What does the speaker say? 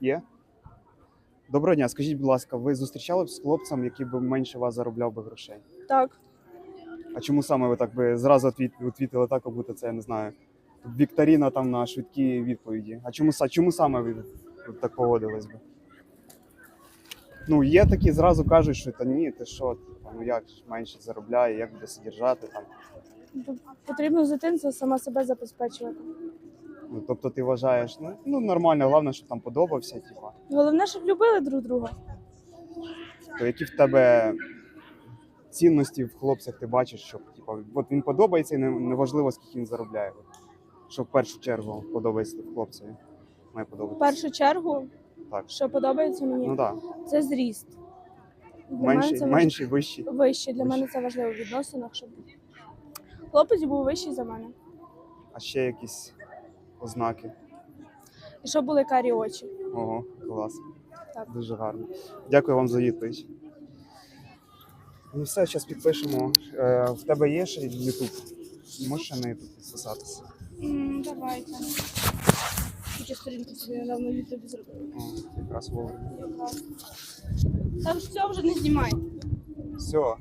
Є? Доброго дня, скажіть, будь ласка, ви зустрічали б з хлопцем, який би менше вас заробляв би грошей? Так, А чому саме ви так би зразу відвіт- відвітили так, як будто це я не знаю, вікторіна там на швидкі відповіді? А чому, са- чому саме ви так поводились би? Ну, є такі, зразу кажуть, що та ні, ти що, типа, ну як ж менше заробляє, як буде содержати там. потрібно з дитинства сама себе забезпечувати. Ну, тобто ти вважаєш, ну, ну нормально, головне, щоб там подобався, типа. Головне, щоб любили друг друга. То які в тебе цінності в хлопцях ти бачиш, що типа, от він подобається і не- неважливо, скільки він заробляє. От. Що в першу чергу подобається хлопцеві. Має В подобатися. першу чергу, Так. що подобається мені, Ну так. це зріст. Для Менші, це менші, вищі. важ- Для мене це важливо в відносинах, щоб хлопець був вищий за мене. А ще якісь ознаки. І щоб були карі очі. Ого, клас. Так. Дуже гарно. Дякую вам за відповідь. Ну все, зараз підпишемо. Е, в тебе є ще YouTube? Можеш ще на YouTube підписатися? давайте. Тільки сторінку собі недавно в Ютубі зробила. О, якраз вовремя. Там ж все вже не знімай. Все,